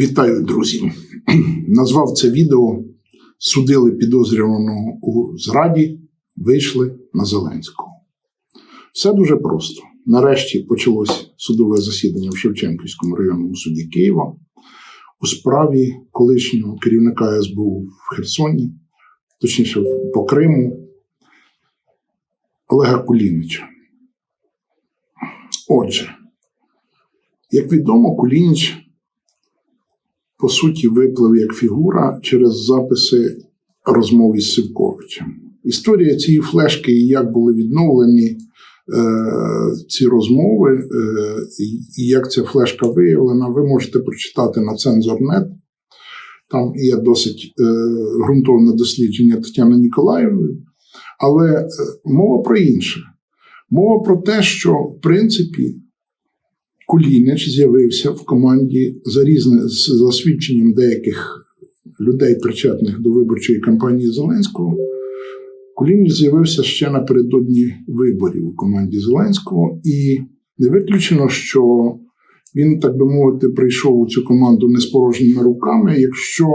Вітаю, друзі. Назвав це відео Судили підозрюваного у зраді, вийшли на Зеленського. Все дуже просто. Нарешті почалось судове засідання в Шевченківському районному суді Києва у справі колишнього керівника СБУ в Херсоні, точніше по Криму, Олега Кулінича. Отже, як відомо, Кулініч по суті виплив як фігура через записи розмов із Сивковичем. Історія цієї флешки і як були відновлені е, ці розмови, е, і як ця флешка виявлена, ви можете прочитати на Цензорнет. Там є досить е, ґрунтовне дослідження Тетяни Ніколаєвої. Але мова про інше. Мова про те, що в принципі Кулінич з'явився в команді за різне з засвідченням деяких людей, причетних до виборчої кампанії Зеленського. Кулініч з'явився ще напередодні виборів у команді Зеленського, і не виключено, що він, так би мовити, прийшов у цю команду не з порожніми руками. Якщо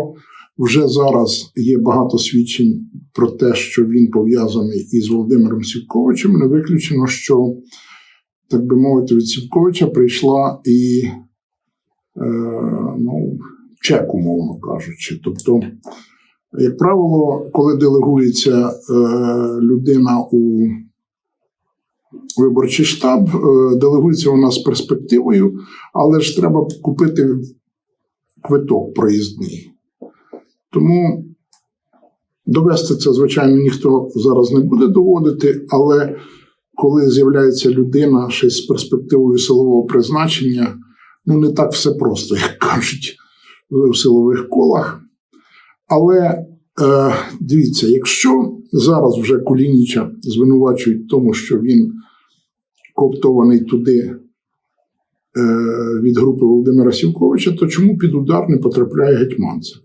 вже зараз є багато свідчень про те, що він пов'язаний із Володимиром Сівковичем, не виключено, що так би мовити, від Сівковича прийшла і е, ну, чек, умовно кажучи. Тобто, як правило, коли делегується е, людина у виборчий штаб, е, делегується вона з перспективою, але ж треба купити квиток проїздний. Тому довести це, звичайно, ніхто зараз не буде доводити, але коли з'являється людина ще з перспективою силового призначення, ну не так все просто, як кажуть в силових колах. Але е, дивіться, якщо зараз вже Кулініча звинувачують в тому, що він кооптований туди е, від групи Володимира Сівковича, то чому під удар не потрапляє Гетьманцев?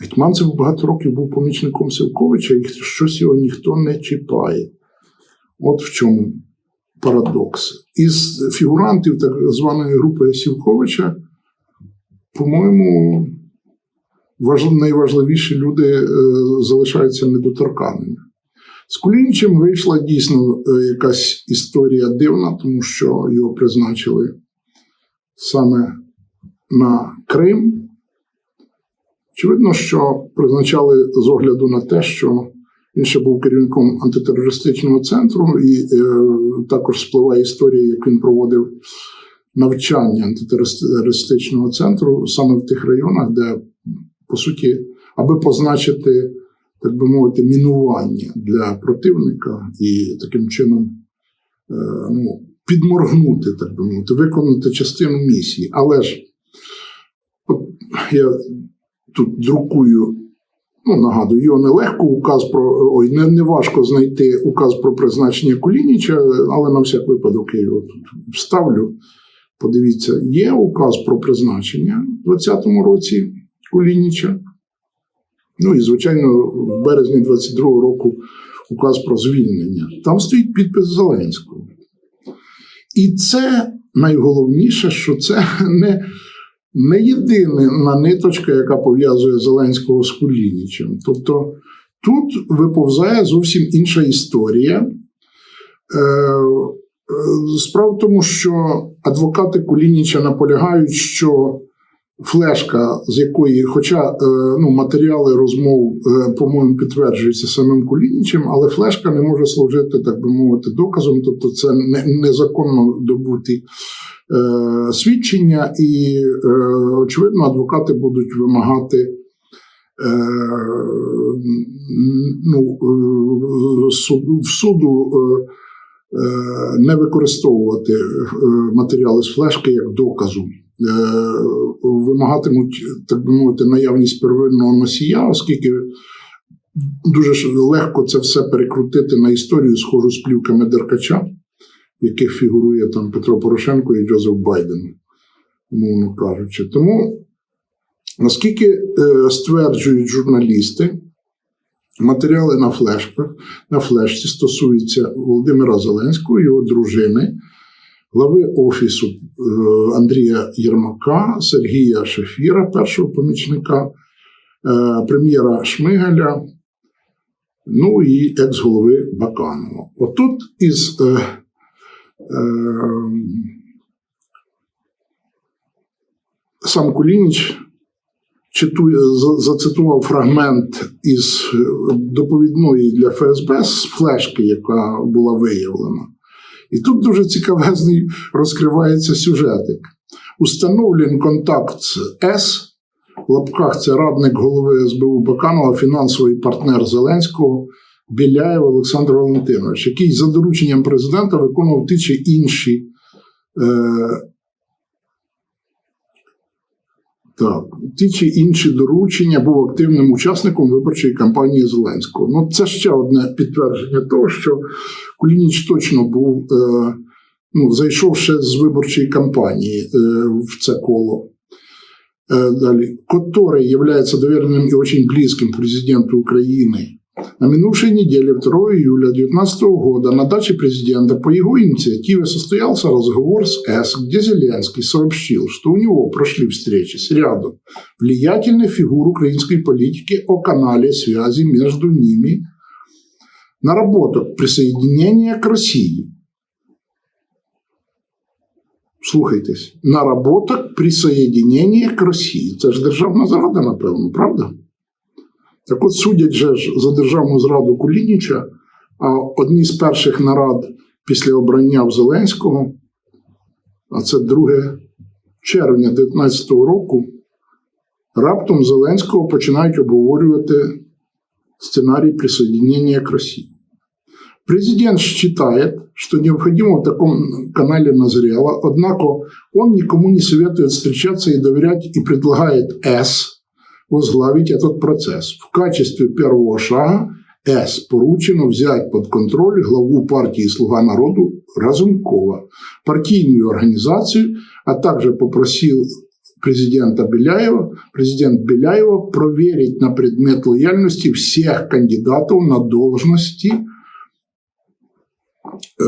Гетьманцев багато років був помічником Сівковича, і щось його ніхто не чіпає. От в чому парадокс. Із фігурантів так званої групи Сівковича, по-моєму, найважливіші люди е, залишаються недоторканими. З Кулінічем вийшла дійсно е, якась історія дивна, тому що його призначили саме на Крим. Очевидно, що призначали з огляду на те, що він ще був керівником антитерористичного центру, і е, також спливає історія, як він проводив навчання антитерористичного центру саме в тих районах, де, по суті, аби позначити, так би мовити, мінування для противника і таким чином е, ну, підморгнути, так би мовити, виконати частину місії. Але ж от я тут друкую. Ну, нагадую, його нелегко указ про ой, не, не важко знайти указ про призначення Кулініча, але на всяк випадок я його тут вставлю. Подивіться, є указ про призначення у 2020 році Кулініча. Ну і, звичайно, в березні 22-го року указ про звільнення. Там стоїть підпис Зеленського. І це найголовніше, що це не не єдина ниточка, яка пов'язує Зеленського з Кулінічем. Тобто тут виповзає зовсім інша історія. Е, е, справа в тому, що адвокати Кулініча наполягають, що флешка, з якої, хоча е, ну, матеріали розмов, по-моєму, підтверджуються самим Кулінічем, але флешка не може служити, так би мовити, доказом, тобто це незаконно добутий Е, свідчення, і, е, очевидно, адвокати будуть вимагати е, ну, в суду не використовувати матеріали з флешки як доказу. Вимагатимуть, так би мовити, наявність первинного носія, оскільки дуже легко це все перекрутити на історію, схожу з плівками Деркача в яких фігурує там Петро Порошенко і Джозеф Байден, умовно кажучи. Тому, наскільки е, стверджують журналісти, матеріали на флешках, на флешці стосуються Володимира Зеленського, його дружини глави Офісу е, Андрія Єрмака, Сергія Шефіра, першого помічника, е, прем'єра Шмигаля, ну і екс-голови Баканова. Отут із е, е, сам Кулініч читує, зацитував фрагмент із е, доповідної для ФСБ з флешки, яка була виявлена. І тут дуже цікавезний розкривається сюжетик. Установлен контакт С. В лапках це радник голови СБУ Баканова, фінансовий партнер Зеленського Біляєв Олександр Валентинович, який за дорученням президента виконував ті чи інші. Е, так, ті чи інші доручення був активним учасником виборчої кампанії Зеленського. Ну, це ще одне підтвердження того, що Кулініч точно був, е, ну, зайшов ще з виборчої кампанії е, в це коло. Э, далее, который является доверенным и очень близким к президенту Украины. на минувшей неделе, 2 июля 2019 года, на даче президента по его инициативе состоялся разговор с С, где Зеленский сообщил, что у него прошли встречи с рядом влиятельных фигур украинской политики о канале связи между ними, наработок присоединения к России. Слухайтесь, наработок присоединення к Росії. Це ж державна зрада, напевно, правда? Так от судять же ж за державну зраду Кулініча, а одні з перших нарад після обрання в Зеленського, а це 2 червня 2019 року, раптом Зеленського починають обговорювати сценарій присоединения к Росії. Президент считает, что необходимо в таком канале назрело, однако он никому не советует встречаться и доверять и предлагает С возглавить этот процесс. В качестве первого шага С поручено взять под контроль главу партии «Слуга народу» Разумкова, партийную организацию, а также попросил президента Беляева, президент Беляева проверить на предмет лояльности всех кандидатов на должности Э,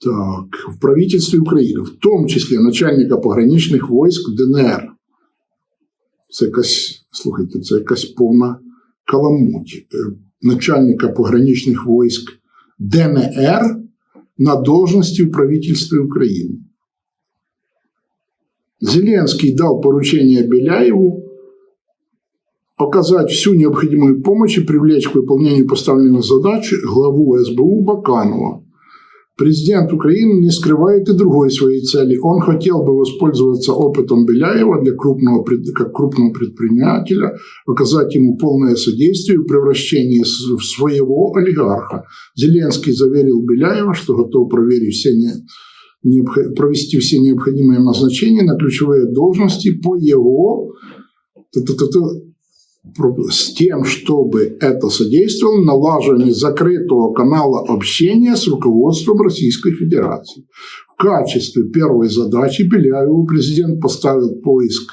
так, в правительстве Украины, в тому числі начальника пограничних войск ДНР. Це якась, слухайте, це якась повна каламуть. Е, Начальника пограничних войск ДНР на должности в правительстве Украины. Зеленский дал поручение Беляеву оказать всю необходимую помощь и привлечь к выполнению поставленных задач главу СБУ Баканова. Президент Украины не скрывает и другой своей цели. Он хотел бы воспользоваться опытом Беляева для крупного, как крупного предпринимателя, оказать ему полное содействие в превращении своего олигарха. Зеленский заверил Беляева, что готов проверить все не, необх- провести все необходимые назначения на ключевые должности по его с тем, чтобы это содействовало налаживанию закрытого канала общения с руководством Российской Федерации. В качестве первой задачи Беляеву президент поставил поиск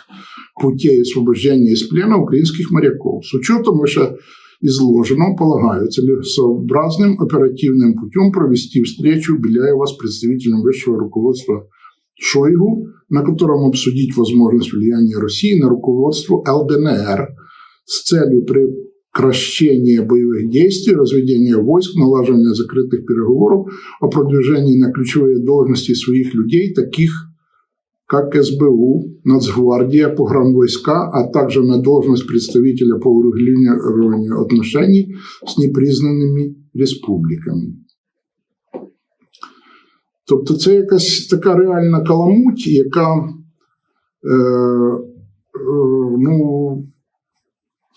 путей освобождения из плена украинских моряков. С учетом выше изложенного, полагаю, целесообразным оперативным путем провести встречу Беляева с представителем высшего руководства Шойгу, на котором обсудить возможность влияния России на руководство ЛДНР с целью прекращения боевых действий, разведения войск, налаживания закрытых переговоров о продвижении на ключевые должности своих людей, таких как СБУ, Нацгвардия, погранвойска, а также на должность представителя по урегулированию отношений с непризнаними республіками. Тобто це якась така реальна каламуть, яка е, е, ну,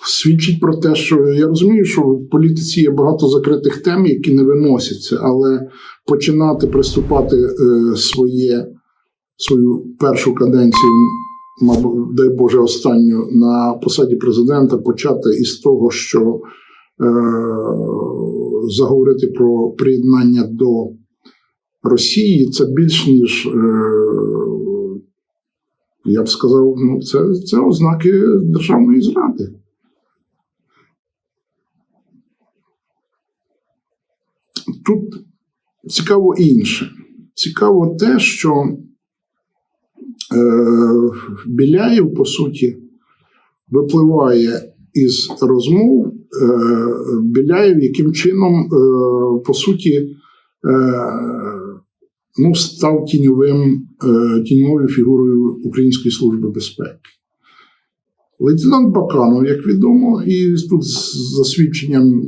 свідчить про те, що я розумію, що в політиці є багато закритих тем, які не виносяться, але починати приступати е, своє, свою першу каденцію, мабуть, дай Боже, останню на посаді президента, почати із того, що е, заговорити про приєднання до Росії, це більш ніж. Е, я б сказав, ну це, це ознаки державної зради. Тут цікаво інше. цікаво те, що е, Біляєв, по суті, випливає із розмов е, Біляєв, яким чином, е, по суті, е, ну, став тіньовим, е, тіньовою фігурою Української служби безпеки. Лейтенант Баканов, як відомо, і тут з засвідченням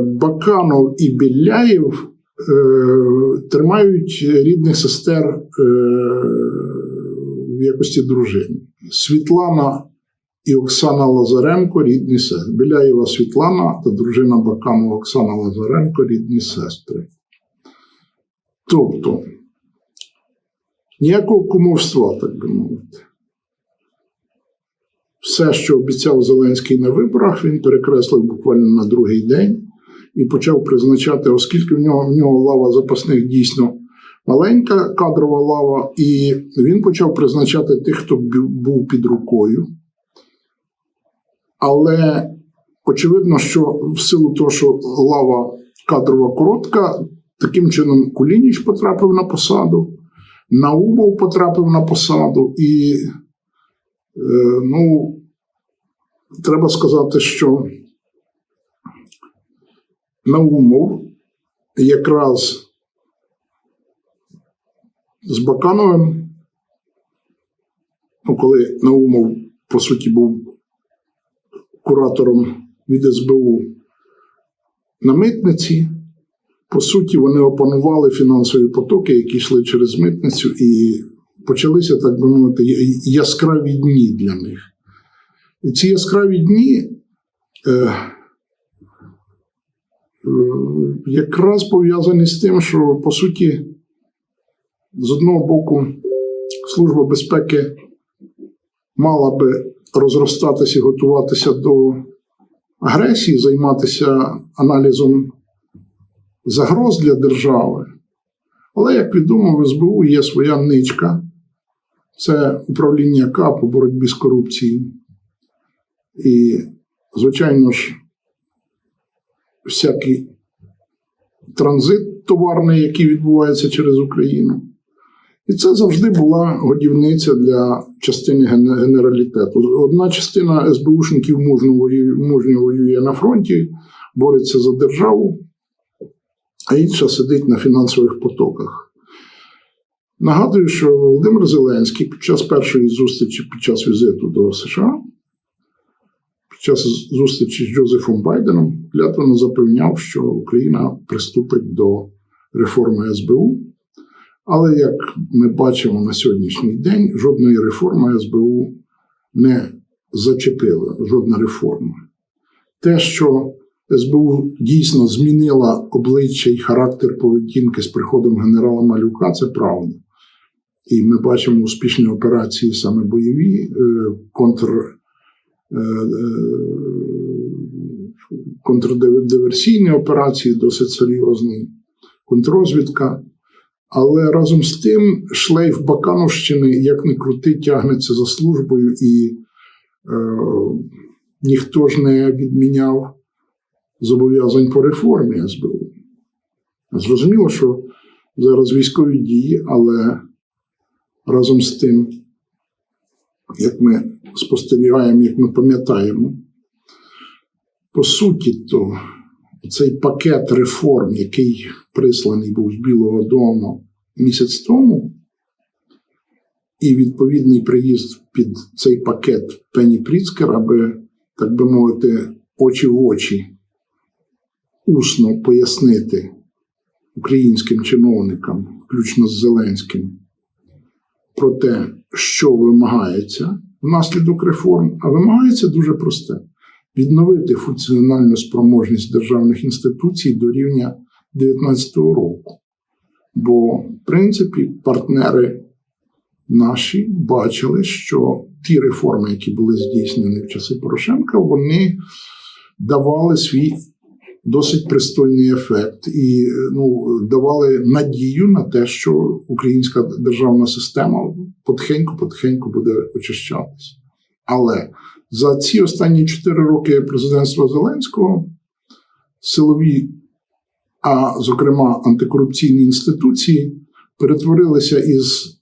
Баканов і Біляєв е, тримають рідних сестер е, в якості дружин. Світлана і Оксана Лазаренко рідні сестри. Біляєва Світлана та дружина Баканова Оксана Лазаренко рідні сестри. Тобто ніякого кумовства, так би мовити. Все, що обіцяв Зеленський на виборах, він перекреслив буквально на другий день і почав призначати, оскільки в нього в нього лава запасних дійсно маленька кадрова лава, і він почав призначати тих, хто був під рукою. Але очевидно, що в силу того, що лава кадрова коротка, таким чином Кулініч потрапив на посаду, Наумов потрапив на посаду, і е, ну, треба сказати, що Наумов якраз з Бакановим, ну, коли Наумов, по суті, був куратором від СБУ на митниці, по суті, вони опанували фінансові потоки, які йшли через митницю, і почалися, так би мовити, яскраві дні для них. І ці яскраві дні е, якраз пов'язані з тим, що по суті, з одного боку, Служба безпеки мала би розростатися і готуватися до агресії, займатися аналізом загроз для держави. Але, як відомо, в СБУ є своя ничка. Це управління К по боротьбі з корупцією. І, звичайно ж, всякий транзит товарний, який відбувається через Україну. І це завжди була годівниця для частини генералітету. Одна частина СБУшників мужньо воює, на фронті, бореться за державу, а інша сидить на фінансових потоках. Нагадую, що Володимир Зеленський під час першої зустрічі, під час візиту до США, під час зустрічі з Джозефом Байденом, клятвенно запевняв, що Україна приступить до реформи СБУ. Але як ми бачимо на сьогоднішній день, жодної реформи СБУ не зачепила, жодна реформа. Те, що СБУ дійсно змінила обличчя і характер поведінки з приходом генерала Малюка, це правда. І ми бачимо успішні операції саме бойові, е, контр, контрдиверсійні операції, досить серйозні, контррозвідка. Але разом з тим шлейф Бакановщини, як не крути, тягнеться за службою, і е, ніхто ж не відміняв зобов'язань по реформі СБУ. Зрозуміло, що зараз військові дії, але разом з тим, як ми спостерігаємо, як ми пам'ятаємо, по суті, то цей пакет реформ, який присланий був з Білого Дому місяць тому, і відповідний приїзд під цей пакет Пені Пріцкер, аби, так би мовити, очі в очі усно пояснити українським чиновникам, включно з Зеленським, про те, що вимагається внаслідок реформ, а вимагається дуже просте відновити функціональну спроможність державних інституцій до рівня 2019 року. Бо, в принципі, партнери наші бачили, що ті реформи, які були здійснені в часи Порошенка, вони давали свій досить пристойний ефект і ну, давали надію на те, що українська державна система потихеньку-потихеньку буде очищатися. Але за ці останні чотири роки президентства Зеленського силові а зокрема антикорупційні інституції, перетворилися із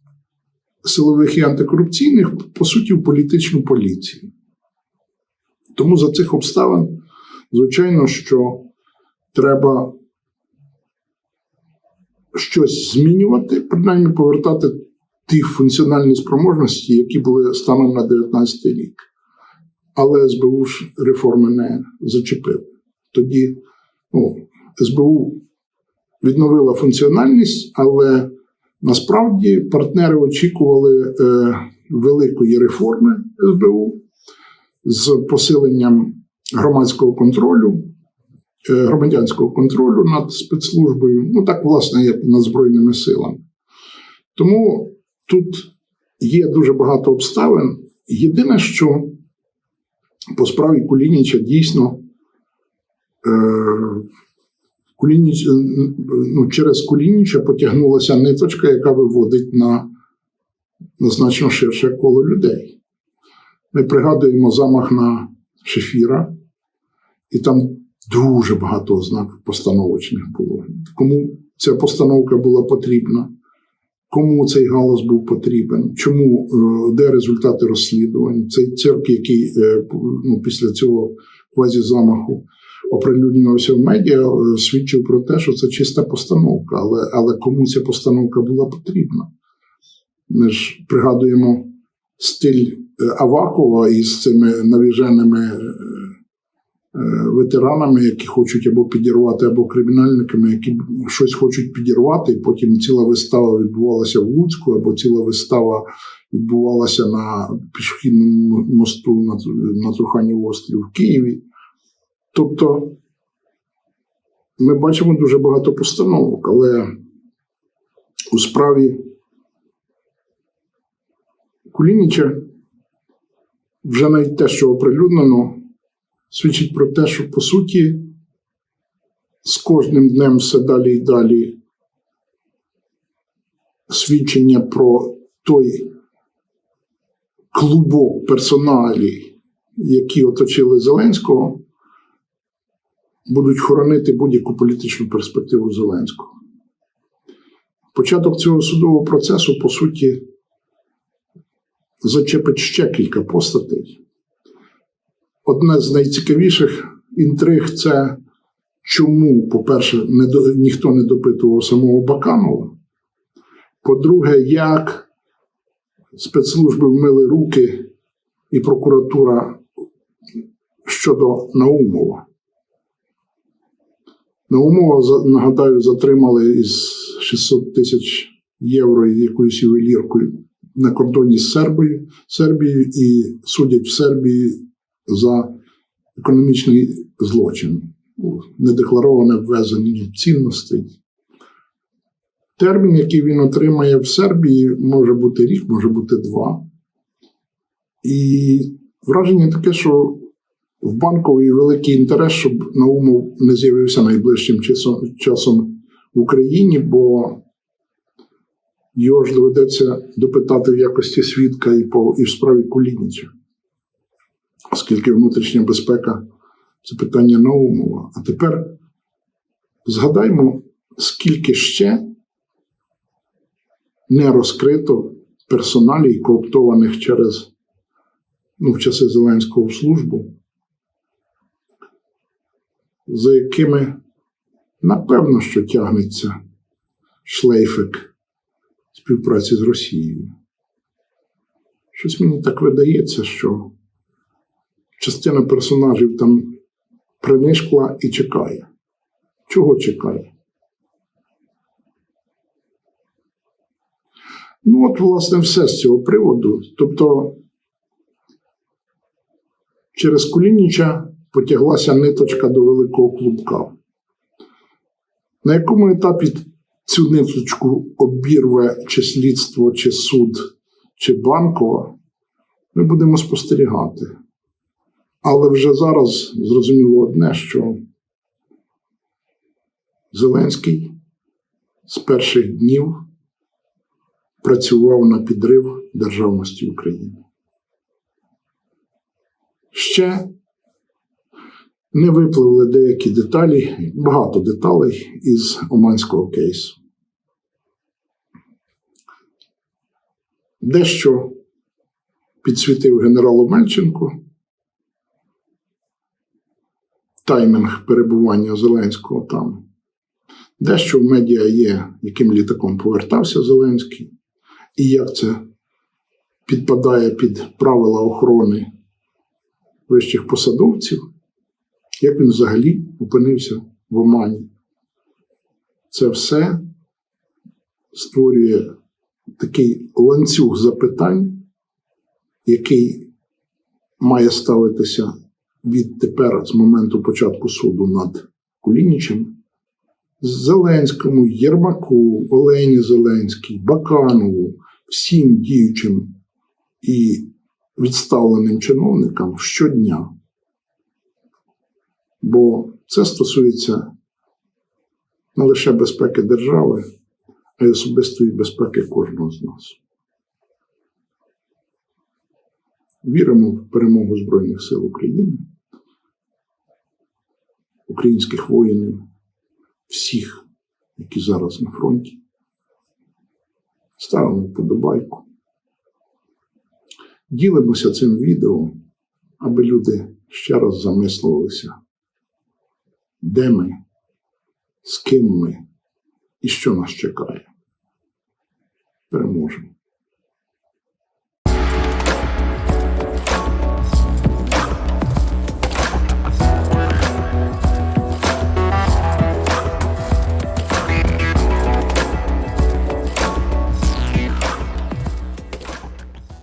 силових і антикорупційних, по суті, в політичну поліцію. Тому за цих обставин, звичайно, що треба щось змінювати, принаймні повертати ті функціональні спроможності, які були станом на 19 рік. Але СБУ ж реформи не зачепили. Тоді ну, СБУ відновила функціональність, але насправді партнери очікували е, великої реформи СБУ з посиленням громадського контролю, громадянського контролю над спецслужбою, ну так, власне, як і над Збройними силами. Тому тут є дуже багато обставин. Єдине, що по справі Кулініча дійсно е, Кулініч, ну, через Кулініча потягнулася ниточка, яка виводить на, на значно ширше коло людей. Ми пригадуємо замах на Шефіра, і там дуже багато ознак постановочних було. Кому ця постановка була потрібна? Кому цей галас був потрібен? Чому е, де результати розслідувань? Цей цирк, який е, ну, після цього квазі-замаху оприлюднювався в медіа, е, свідчив про те, що це чиста постановка. Але, але кому ця постановка була потрібна? Ми ж пригадуємо стиль Авакова із цими навіженими ветеранами, які хочуть або підірвати, або кримінальниками, які щось хочуть підірвати, і потім ціла вистава відбувалася в Луцьку, або ціла вистава відбувалася на пішохідному мосту на, на Труханів острів в Києві. Тобто ми бачимо дуже багато постановок, але у справі Кулініча вже навіть те, що оприлюднено, свідчить про те, що по суті з кожним днем все далі і далі свідчення про той клубок персоналій, які оточили Зеленського, будуть хоронити будь-яку політичну перспективу Зеленського. Початок цього судового процесу, по суті, зачепить ще кілька постатей. Одне з найцікавіших інтриг це чому, по-перше, не до, ніхто не допитував самого Баканова. По-друге, як спецслужби вмили руки і прокуратура щодо Наумова. Наумова, нагадаю, затримали із 600 тисяч євро якоюсь ювеліркою на кордоні з Сербією, Сербією і судять в Сербії за економічний злочин, недеклароване ввезення цінностей. Термін, який він отримає в Сербії, може бути рік, може бути два. І враження таке, що в банковий великий інтерес, щоб Наумов не з'явився найближчим часом в Україні, бо його ж доведеться допитати в якості свідка і по і в справі Кулініча, оскільки внутрішня безпека це питання Наумова. А тепер згадаймо, скільки ще не розкрито персоналій, кооптованих через ну, в часи Зеленського службу, за якими напевно що тягнеться шлейфик співпраці з Росією. Щось мені так видається, що частина персонажів там принишкла і чекає. Чого чекає? Ну, от, власне, все з цього приводу. Тобто, через Кулініча потяглася ниточка до великого клубка. На якому етапі цю ниточку обірве чи слідство, чи суд, чи банкова, ми будемо спостерігати. Але вже зараз зрозуміло одне, що Зеленський з перших днів працював на підрив державності України. Ще не випливли деякі деталі, багато деталей із Оманського кейсу. Дещо підсвітив генералу Мельченко таймінг перебування Зеленського там. Дещо в медіа є, яким літаком повертався Зеленський, і як це підпадає під правила охорони вищих посадовців, як він взагалі опинився в Омані. Це все створює такий ланцюг запитань, який має ставитися відтепер з моменту початку суду над Кулінічем, Зеленському, Єрмаку, Олені Зеленській, Баканову, всім діючим і відставленим чиновникам щодня. Бо це стосується не лише безпеки держави, а й особистої безпеки кожного з нас. Віримо в перемогу Збройних сил України, українських воїнів, всіх, які зараз на фронті. Ставимо вподобайку. Ділимося цим відео, аби люди ще раз замислювалися, де ми, з ким ми і що нас чекає. Переможемо.